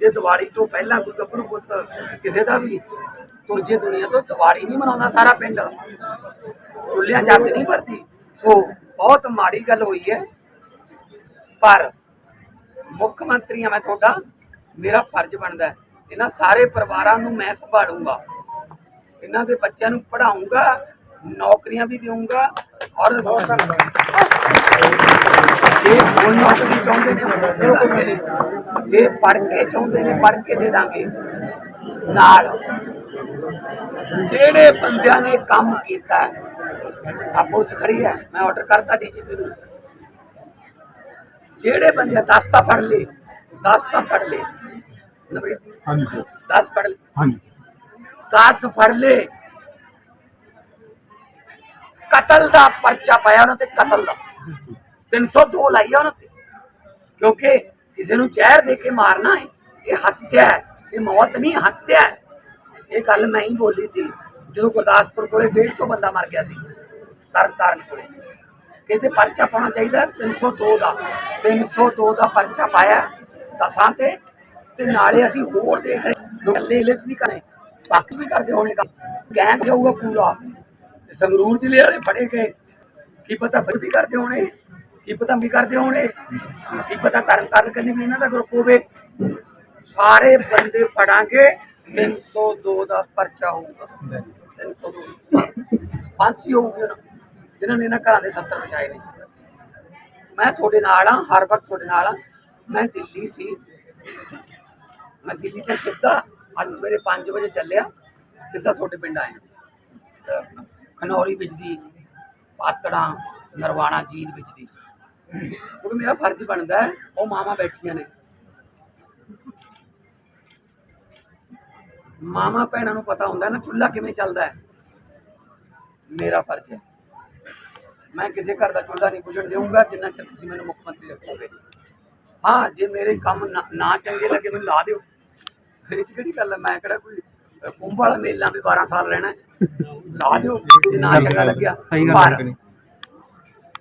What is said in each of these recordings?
ਜੇ ਦੀਵਾਲੀ ਤੋਂ ਪਹਿਲਾਂ ਕੋਈ ਗੱਭਰੂ ਪੁੱਤ ਕਿਸੇ ਦਾ ਵੀ ਤੁਰ ਦੁਨੀਆ ਤੋਂ ਦੀਵਾਲੀ ਨਹੀਂ ਮਨਾਉਂਦਾ ਸਾਰਾ ਪਿੰਡ। ਚੁੱਲ੍ਹਿਆਂ ਜੱਗ ਨਹੀਂ ਵਰਦੀ। ਸੋ ਬਹੁਤ ਮਾੜੀ ਗੱਲ ਹੋਈ ਹੈ। ਪਰ ਮੁੱਖ ਮੰਤਰੀ ਆ ਮੈਂ ਤੁਹਾਡਾ ਮੇਰਾ ਫਰਜ਼ ਬਣਦਾ ਇਹਨਾਂ ਸਾਰੇ ਪਰਿਵਾਰਾਂ ਨੂੰ ਮੈਂ ਸੰਭਾਲੂੰਗਾ। ਇਹਨਾਂ ਦੇ ਬੱਚਿਆਂ ਨੂੰ ਪੜ੍ਹਾਉਂਗਾ ਨੌਕਰੀਆਂ ਵੀ ਦੇਵਾਂਗਾ ਔਰ ਜੇ ਕੋਈ ਨੌਕਰੀ ਚਾਹੁੰਦੇ ਨੇ ਉਹ ਦੇ ਦਾਂਗੇ ਜੇ ਪੜ੍ਹ ਕੇ ਚਾਹੁੰਦੇ ਨੇ ਪੜ੍ਹ ਕੇ ਦੇ ਦਾਂਗੇ। ਨਾਲ ਜਿਹੜੇ ਬੰਦਿਆਂ ਨੇ ਕੰਮ ਕੀਤਾ ਆਪੋ ਉਸ ਖੜੀ ਹੈ ਮੈਂ ਆਰਡਰ ਕਰਤਾ ਡੀਜੀਪੀ ਨੂੰ। ਜਿਹੜੇ ਬੰਦੇ 10 ਤਾਂ ਫੜ ਲੇ 10 ਤਾਂ ਫੜ ਲੇ ਨਵੀਂ ਹਾਂਜੀ ਸਰ 10 ਫੜ ਲੇ ਹਾਂਜੀ। 10 ਫੜ ਲੇ ਕਤਲ ਦਾ ਪਰਚਾ ਪਾਇਆ ਉਹਨਾਂ ਤੇ ਕਤਲ ਦਾ। 302 ਲਾਈ ਆ ਉਹਨਾਂ ਤੇ। ਕਿਉਂਕਿ ਕਿਸੇ ਨੂੰ ਜ਼ਹਿਰ ਦੇ ਕੇ ਮਾਰਨਾ ਹੈ, ਇਹ ਹੱਤਿਆ ਹੈ, ਇਹ ਮੌਤ ਨਹੀਂ, ਹੱਤਿਆ ਹੈ। ਇਹ ਗੱਲ ਮੈਂ ਹੀ ਬੋਲੀ ਸੀ, ਜਦੋਂ ਗੁਰਦਾਸਪੁਰ ਕੋਲੇ 150 ਬੰਦਾ ਮਰ ਗਿਆ ਸੀ ਤਰਨ ਤਾਰਨ ਕੋਲੇ। ਕਿਤੇ ਪਰਚਾ ਪਾਉਣਾ ਚਾਹੀਦਾ 302 ਦਾ 302 ਦਾ ਪਰਚਾ ਪਾਇਆ, ਦਸਾਂ ਤੇ ਤੇ ਨਾਲੇ ਅਸੀਂ ਹੋਰ ਦੇਖ ਰਹੇ। ਗੱਲੇ ਇਲੇ ਚ ਨਹੀਂ ਕਰੇ ਬਾਕੀ ਵੀ ਕਰਦੇ ਹੋਣੇ ਕੰਮ। ਗੈਂਗ ਜਾਊਗਾ ਪੂਰਾ। ਸੰਗਰੂਰ ਜ਼ਿਲ੍ਹੇ ਵਾਲੇ ਫੜੇ ਗਏ। ਕੀ ਪਤਾ ਫਿਰ ਵੀ ਕਰਦੇ ਹੋਣੇ। ਕੀ ਪਤਾ ਵੀ ਕਰਦੇ ਹੋਣੇ ਕੀ ਪਤਾ ਤਰਨ ਤਾਰਨ ਕਰਨੀ ਵੀ ਇਹਨਾਂ ਦਾ ਗਰੁੱਪ ਹੋਵੇ। ਸਾਰੇ ਬੰਦੇ ਫੜਾਂਗੇ 302 ਦਾ ਪਰਚਾ ਹੋਊਗਾ। 302 ਫਾਂਸੀ ਹੋਊਗੀ ਉਹਨਾਂ ਜਿਨ੍ਹਾਂ ਨੇ ਇਹਨਾਂ ਘਰਾਂ ਦੇ 70 ਵਛਾਏ ਨੇ। ਮੈਂ ਤੁਹਾਡੇ ਨਾਲ ਆ ਹਰ ਵਕਤ ਤੁਹਾਡੇ ਨਾਲ ਆ ਮੈਂ ਦਿੱਲੀ ਸੀ। ਮੈਂ ਦਿੱਲੀ ਤੋਂ ਸਿੱਧਾ ਅੱਜ ਸਵੇਰੇ 5 ਵਜੇ ਚੱਲਿਆ। ਸਿੱਧਾ ਤੁਹਾਡੇ ਪਿੰਡ ਆਇਆ। ਖਨੌਰੀ ਵਿੱਚ ਦੀ, ਪਾਤੜਾਂ, ਨਰਵਾਣਾ, ਜੀਂਦ ਵਿੱਚ ਦੀ। ਕਿਉਂਕਿ ਮੇਰਾ ਫਰਜ਼ ਬਣਦਾ ਹੈ ਉਹ ਮਾਵਾਂ ਬੈਠੀਆਂ ਨੇ। ਮਾਮਾ ਭੈਣਾਂ ਨੂੰ ਪਤਾ ਹੁੰਦਾ ਨਾ ਚੁੱਲ੍ਹਾ ਕਿਵੇਂ ਚੱਲਦਾ ਹੈ। ਮੇਰਾ ਫਰਜ਼ ਹੈ। ਮੈਂ ਕਿਸੇ ਘਰ ਦਾ ਚੁੱਲ੍ਹਾ ਨਹੀਂ ਬੁਝਣ ਦੇਵਾਂਗਾ ਜਿੰਨਾ ਚਿਰ ਤੁਸੀਂ ਮੈਨੂੰ ਮੁੱਖ ਮੰਤਰੀ ਰੱਖੋਗੇ। ਹਾਂ ਜੇ ਮੇਰੇ ਕੰਮ ਨਾ- ਚੰਗੇ ਲੱਗੇ ਮੈਨੂੰ ਲਾ ਦਿਓ। ਇਹ 'ਚ ਕਿਹੜੀ ਗੱਲ ਹੈ? ਮੈਂ ਕਿਹੜਾ ਕੋਈ ਕੁੰਭ ਵਾਲਾ ਮੇਲਾ ਵੀ 12 ਸਾਲ ਰਹਿਣਾ। ਲਾ ਦਿਓ ਜੇ ਨਾ ਚੰਗਾ ਲੱਗਿਆ ਸਹੀ ਗੱਲ ਪਰ?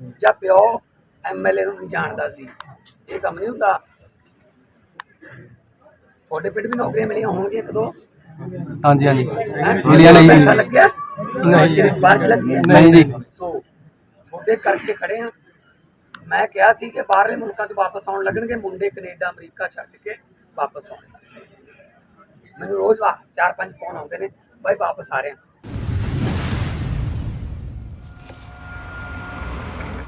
ਜਾਂ ਪਿਓ ਐਮਐਲਏ ਨੂੰ ਨਹੀਂ ਜਾਣਦਾ ਸੀ। ਇਹ ਕੰਮ ਨਹੀਂ ਹੁੰਦਾ। ਤੁਹਾਡੇ ਪਿੰਡ ਵੀ ਨੌਕਰੀਆਂ ਮਿਲੀਆਂ ਹੋਣਗੀਆਂ ਇੱਕ ਦੋ? ਹਾਂਜੀ ਹਾਂਜੀ? ਮਿਲੀਆਂ ਨਹੀਂ। ਪੈਸਾ ਲੱਗਿਆ? ਨਹੀਂ। ਕਿਸੇ ਸਿਫਾਰਿਸ਼ ਲੱਗੀ ਹੈ? ਨਹੀਂ ਜੀ। ਸੋ ਤੁਹਾਡੇ ਕਰਕੇ ਖੜੇ ਆ ਮੈਂ ਕਿਹਾ ਸੀ ਕਿ ਬਾਹਰਲੇ ਮੁਲਕਾਂ 'ਚ ਵਾਪਸ ਆਉਣ ਲੱਗਣਗੇ। ਮੁੰਡੇ ਕੈਨੇਡਾ ਅਮਰੀਕਾ ਛੱਡ ਕੇ ਵਾਪਸ ਆਉਣ ਮੈਨੂੰ ਰੋਜ਼ ਵਾ- ਚਾਰ ਪੰਜ ਫੋਨ ਆਉਂਦੇ ਨੇ ਬਾਈ ਵਾਪਸ ਆ ਰਹੇ ਆ